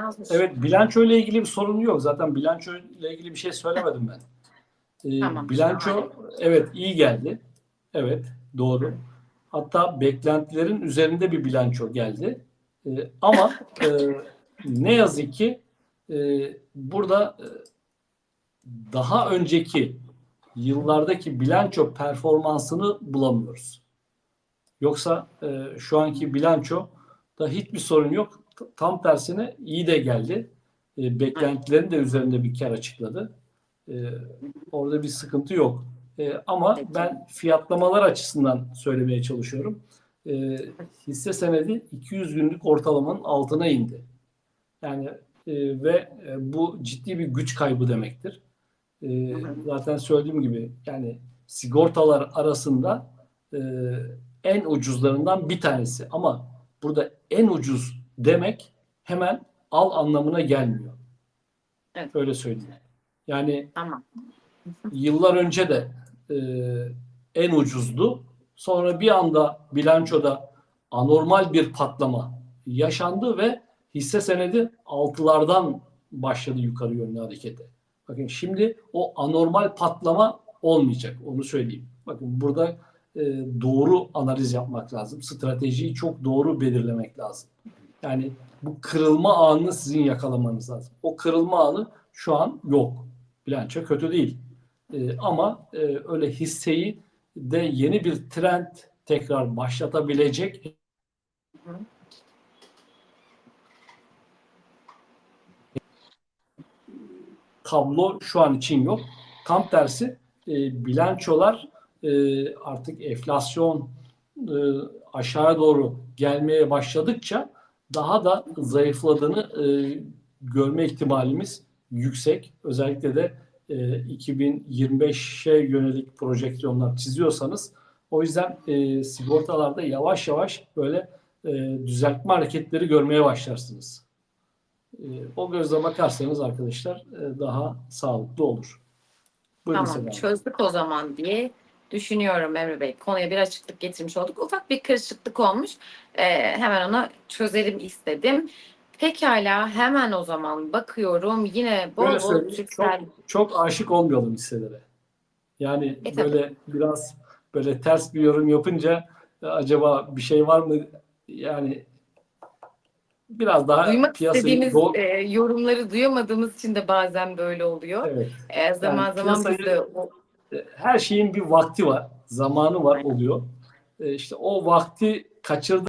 yazmış. Evet bilanço ile ilgili bir sorun yok. Zaten bilanço ile ilgili bir şey söylemedim ben. Ee, Tamam, bilanço şahane. evet iyi geldi. Evet doğru. Hatta beklentilerin üzerinde bir bilanço geldi. Ee, ama e, ne yazık ki e, burada e, daha önceki yıllardaki bilanço performansını bulamıyoruz. Yoksa e, şu anki bilanço da hiçbir sorun yok. Tam tersine iyi de geldi. E, beklentilerin de üzerinde bir kar açıkladı. E, orada bir sıkıntı yok. E, ama ben fiyatlamalar açısından söylemeye çalışıyorum. E, hisse senedi 200 günlük ortalamanın altına indi. Yani e, ve e, bu ciddi bir güç kaybı demektir. E, zaten söylediğim gibi yani sigortalar arasında e, en ucuzlarından bir tanesi. Ama burada en ucuz demek hemen al anlamına gelmiyor. Evet. Öyle söyleyeyim. Yani Tamam. yıllar önce de e, en ucuzdu. Sonra bir anda bilançoda anormal bir patlama yaşandı ve hisse senedi altılardan başladı yukarı yönlü harekete. Bakın şimdi o anormal patlama olmayacak. Onu söyleyeyim. Bakın burada e, doğru analiz yapmak lazım. Stratejiyi çok doğru belirlemek lazım. Yani bu kırılma anını sizin yakalamanız lazım. O kırılma anı şu an yok. Bilanço kötü değil. E, ama e, öyle hisseyi de yeni bir trend tekrar başlatabilecek tablo şu an için yok. Tam tersi e, bilançolar e, artık enflasyon e, aşağı doğru gelmeye başladıkça daha da zayıfladığını e, görme ihtimalimiz yüksek. Özellikle de e, 2025'e yönelik projeksiyonlar çiziyorsanız o yüzden e, sigortalarda yavaş yavaş böyle e, düzeltme hareketleri görmeye başlarsınız. E, o gözle bakarsanız arkadaşlar e, daha sağlıklı olur. Buyurun Tamam çözdük o zaman diye düşünüyorum Emre Bey. Konuya bir açıklık getirmiş olduk. Ufak bir karışıklık olmuş. Ee, hemen onu çözelim istedim. Pekala hemen o zaman bakıyorum. Yine bol Böyle bol Türksel. çok, çok aşık olmayalım hisselere. Yani E, tabii. böyle biraz böyle ters bir yorum yapınca e, acaba bir şey var mı? Yani biraz daha Duymak piyasayı istediğimiz doğ- e, yorumları duyamadığımız için de bazen böyle oluyor. evet. E, zaman Yani zaman biz piyasayı- de o E, her şeyin bir vakti var, zamanı var oluyor. E, işte o vakti kaçırdı